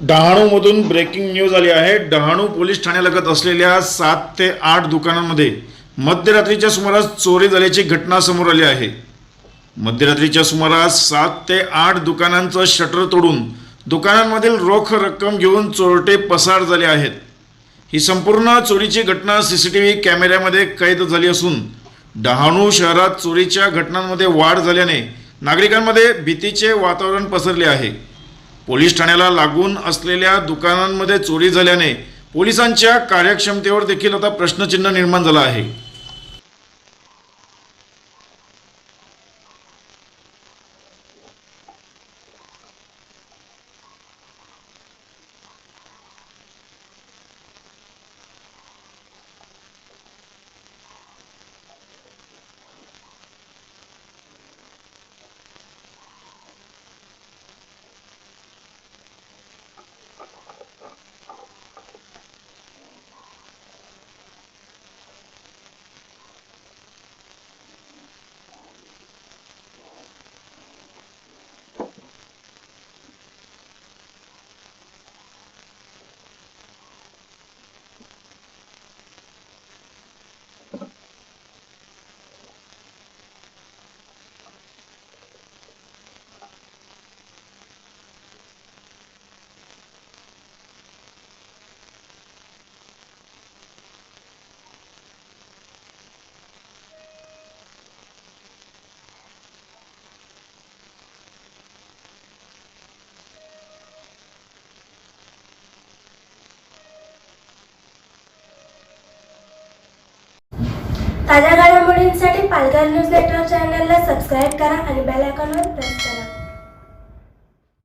डहाणूमधून breaking news आली आहे. Dahanu police ठाण्यालगत असलेल्या सात ते आठ दुकानांमध्ये मध्यरात्रीच्या सुमारास चोरी झाल्याची घटना समोर आली आहे. मध्यरात्रीच्या सुमारास सात ते आठ दुकानांचं शटर तोडून दुकानांमधील रोख रक्कम घेऊन चोरटे पसार झाले आहेत. ही संपूर्ण चोरीची घटना सी सी टी व्ही कॅमेऱ्यामध्ये कैद झाली असून डहाणू शहरात चोरीच्या घटनांमध्ये वाढ झाल्याने नागरिकांमध्ये भीतीचे वातावरण पसरले आहे. पोलीस ठाण्याला लागून असलेल्या दुकानांमध्ये चोरी झाल्याने पोलिसांच्या कार्यक्षमतेवर देखील आता प्रश्नचिन्ह निर्माण झालं आहे. ताज्या घडामोडींसाठी पालघर न्यूज नेटवर्क चॅनलला सबस्क्राईब करा आणि बेल आयकॉनवर प्रेस करा.